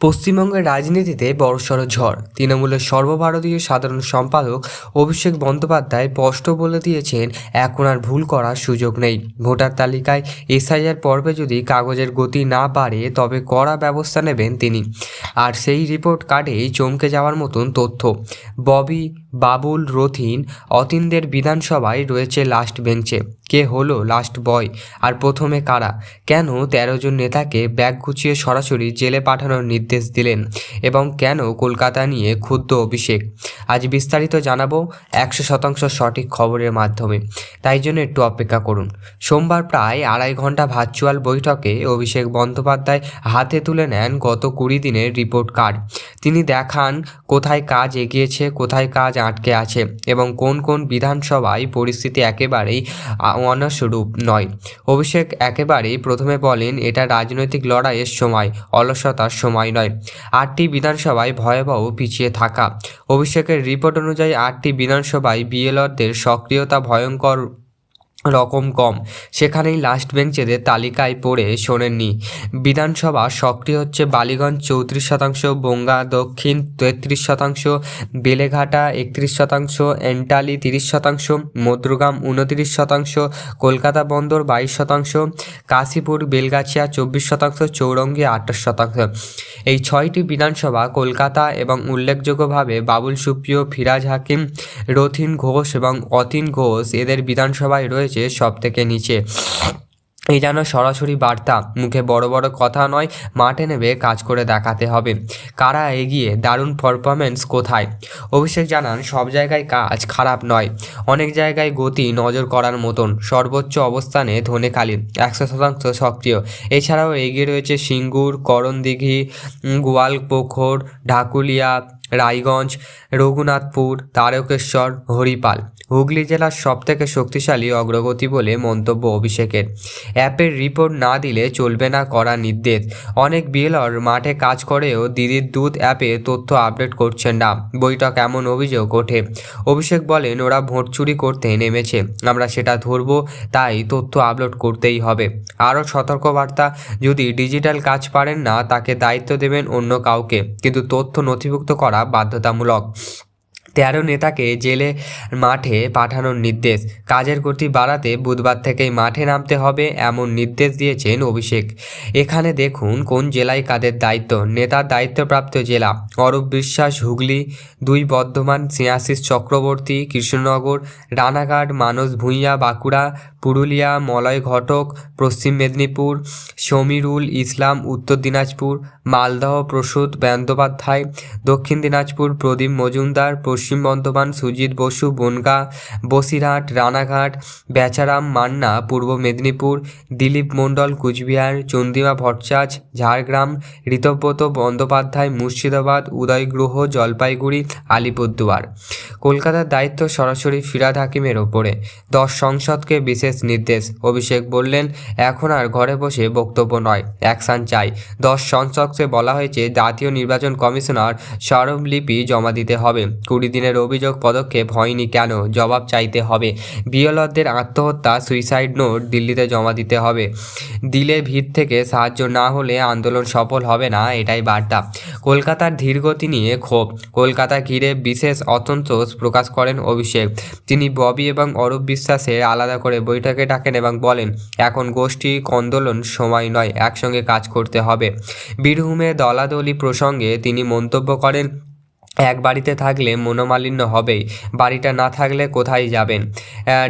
পশ্চিমবঙ্গের রাজনীতিতে বড়সড় ঝড়। তৃণমূলের সর্বভারতীয় সাধারণ সম্পাদক অভিষেক বন্দ্যোপাধ্যায় স্পষ্ট বলে দিয়েছেন, এখন আর ভুল করার সুযোগ নেই। ভোটার তালিকায় এসআইআর পর্বে যদি কাগজের গতি না বাড়ে, তবে কড়া ব্যবস্থা নেবেন তিনি। আর সেই রিপোর্ট কার্ডেই চমকে যাওয়ার মতন তথ্য। ববি বাবুল রথিন অতীনদের বিধানসভায় রয়েছে লাস্ট বেঞ্চে কে হলো লাস্ট বয় আর প্রথমে কারা? কেন তেরো জন নেতাকে ব্যাগ গুছিয়ে সরাসরি জেলে পাঠানোর নির্দেশ দিলেন? এবং কেন কলকাতা নিয়ে ক্ষুদ্র অভিষেক? আজ বিস্তারিত জানাব একশো শতাংশ সঠিক খবরের মাধ্যমে। তাই জন্য একটু অপেক্ষা করুন। সোমবার প্রায় আড়াই ঘণ্টা ভার্চুয়াল বৈঠকে অভিষেক বন্দ্যোপাধ্যায় হাতে তুলে নেন গত কুড়ি দিনের রিপোর্ট কার্ড তিনি দেখান কোথায় কাজ এগিয়েছে, কোথায় কাজ আটকে আছে এবং কোন কোন বিধানসভায় পরিস্থিতি একেবারেই অনস্বরূপ নয়। অভিষেক একেবারেই প্রথমে বলেন, এটা রাজনৈতিক লড়াইয়ের সময়, অলসতার সময় নয়। আটটি বিধানসভায় ভয়াবহ পিছিয়ে থাকা। অভিষেকের রিপোর্ট অনুযায়ী আটটি বিধানসভায় বিএলআরদের সক্রিয়তা ভয়ঙ্কর রকম কম। সেখানেই লাস্ট বেঞ্চেদের তালিকায় পড়ে শোনেননি। বিধানসভা সক্রিয় হচ্ছে বালিগঞ্জ চৌত্রিশ শতাংশ, বঙ্গা দক্ষিণ তেত্রিশ শতাংশ, বেলেঘাটা একত্রিশ শতাংশ, এন্টালি তিরিশ শতাংশ মদ্রগাম উনতিরিশ শতাংশ, কলকাতা বন্দর বাইশ শতাংশ, কাশীপুর বেলগাছিয়া চব্বিশ শতাংশ, চৌরঙ্গি আঠাশ শতাংশ। এই ছয়টি বিধানসভা কলকাতা এবং উল্লেখযোগ্যভাবে বাবুল সুপ্রিয়, ফিরাজ হাকিম, রথিন ঘোষ এবং অতীন ঘোষ এদের বিধানসভায় রয়েছে। সব থেকে নিচে। এই যেন সরাসরি বার্তা, মুখে বড় বড় কথা নয়, মাঠে নেবে কাজ করে দেখাতে হবে। কারা এগিয়ে, দারুণ পারফরমেন্স কোথায়? অভিষেক জানান, সব জায়গায় কাজ খারাপ নয়, অনেক জায়গায় গতি নজর করার মতন, সর্বোচ্চ অবস্থানে ধনেখালি একশো শতাংশ সক্রিয়। এছাড়াও এগিয়ে রয়েছে সিঙ্গুর, করণদিঘি, গোয়ালপোখর ঢাকুলিয়া রায়গঞ্জ, রঘুনাথপুর, তারকেশ্বর, হরিপাল। হুগলি জেলার সবথেকে শক্তিশালী অগ্রগতি বলে মন্তব্য অভিষেকের। অ্যাপের রিপোর্ট না দিলে চলবে না করা নির্দেশ। অনেক বিএলর মাঠে কাজ করেও দিদির দুধ অ্যাপে তথ্য আপডেট করছেন না। বৈঠক এমন অভিযোগ ওঠে। অভিষেক বলেন, ওরা ভোট চুরি করতে নেমেছে। আমরা সেটা ধরবো, তাই তথ্য আপলোড করতেই হবে। আরও সতর্কবার্তা, যদি ডিজিটাল কাজ পারেন না, তাকে দায়িত্ব দেবেন অন্য কাউকে। কিন্তু তথ্য নথিভুক্ত করা বাধ্যতামূলক। তেরো নেতাকে জেলে মাঠে পাঠানোর নির্দেশ। কাজের গতি বাড়াতে বুধবার থেকেই মাঠে নামতে হবে এমন নির্দেশ দিয়েছেন অভিষেক। এখানে দেখুন, কোন জেলায় কাদের দায়িত্ব? নেতার দায়িত্বপ্রাপ্ত জেলা। অরূপ বিশ্বাস, হুগলি। দুই বর্ধমান সিয়াশিস চক্রবর্তী, কৃষ্ণনগর, রানাঘাট, মানস ভূঁইয়া, বাঁকুড়া, পুরুলিয়া, মলয় ঘটক, পশ্চিম মেদিনীপুর সমীরুল ইসলাম, উত্তর দিনাজপুর, মালদহ, প্রসূত বন্দ্যোপাধ্যায়, দক্ষিণ দিনাজপুর, প্রদীপ মজুমদার, পশ্চিম বর্ধমান, সুজিত বসু, বনগা, বসিরহাট, রানাঘাট, বেচারাম, মান্না, পূর্ব মেদিনীপুর, দিলীপ মণ্ডল, কুচবিহার, চন্দিমা ভট্টাচ ঝাড়গ্রাম, ঋতব্রত বন্দ্যোপাধ্যায়, মুর্শিদাবাদ, উদয়গ্রহ, জলপাইগুড়ি, আলিপুরদুয়ার। কলকাতার দায়িত্ব সরাসরি ফিরাদ হাকিমের ওপরে। দশ সংসদকে বিশেষ নির্দেশ, অভিষেক বললেন, এখন আর ঘরে বসে বক্তব্য নয় অ্যাকশন চাই। দশ সংসদকে বলা হয়েছে, জাতীয় নির্বাচন কমিশনার স্মারকলিপি জমা দিতে হবে। কুড়ি দিনের অভিযোগ পদক্ষেপ হয়নি কেন? জবাব চাইতে হবে। বিএলরদের আত্মহত্যা, সুইসাইড নোট দিল্লিতে জমা দিতে হবে। দিলে ভিত থেকে সাহায্য না হলে আন্দোলন সফল হবে না, এটাই বার্তা। কলকাতার ধীরগতি নিয়ে ক্ষোভ। কলকাতা ঘিরে বিশেষ অসন্তোষ প্রকাশ করেন অভিষেক। তিনি ববি এবং অরূপ বিশ্বাসের আলাদা করে বৈঠকে ডাকেন এবং বলেন, এখন গোষ্ঠী আন্দোলন সময় নয়, একসঙ্গে কাজ করতে হবে। বীরভূমে দলাদলি প্রসঙ্গে তিনি মন্তব্য করেন, এক বাড়িতে থাকলে মনোমালিন্য হবেই, বাড়িটা না থাকলে কোথায় যাবেন?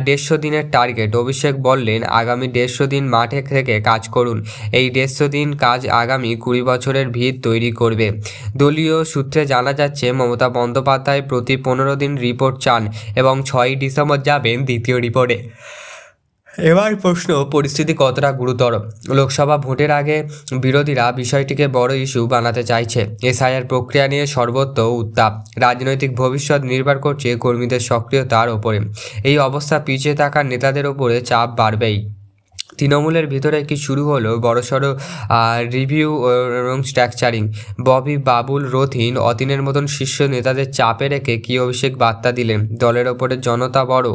দেড়শো দিনের টার্গেট, অভিষেক বললেন, আগামী দেড়শো দিন মাঠে থেকে কাজ করুন, এই দেড়শো দিন কাজ আগামী কুড়ি বছরের ভিত তৈরি করবে। দলীয় সূত্রে জানা যাচ্ছে, মমতা বন্দ্যোপাধ্যায় প্রতি পনেরো দিন রিপোর্ট চান এবং ছয়ই ডিসেম্বর যাবেন দ্বিতীয় রিপোর্টে। এবার প্রশ্ন, পরিস্থিতি কতটা গুরুতর? লোকসভা ভোটের আগে বিরোধীরা বিষয়টিকে বড় ইস্যু বানাতে চাইছে। এসআইআর প্রক্রিয়া নিয়ে সর্বত্র উত্তাপ। রাজনৈতিক ভবিষ্যৎ নির্ভর করছে কর্মীদের সক্রিয়তার ওপরে। এই অবস্থা পিছিয়ে থাকার নেতাদের ওপরে চাপ বাড়বেই। তৃণমূলের ভিতরে কি শুরু হলো? বড়সড় রিভিউ এবং স্ট্রাকচারিং ববি, বাবুল, রথিন, অতীনের মতন শীর্ষ নেতাদের চাপে রেখে কি অভিষেক বার্তা দিলেন? দলের ওপরে জনতা বড়,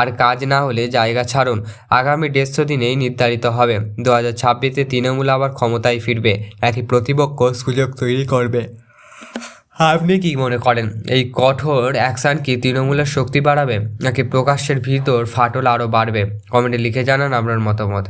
আর কাজ না হলে জায়গা ছাড়ুন। আগামী দেড়শো দিনেই নির্ধারিত হবে। দু হাজার ছাব্বিশে তৃণমূল আবার ক্ষমতায় ফিরবে। একই প্রতিপক্ষ সুযোগ তৈরি করবে। আপনি কি মনে করেন, এই কঠোর অ্যাকশন কি তৃণমূলের শক্তি বাড়াবে, নাকি প্রকাশ্যের ভিতর ফাটল আরও বাড়বে? কমেন্টে লিখে জানান আপনার মতামত।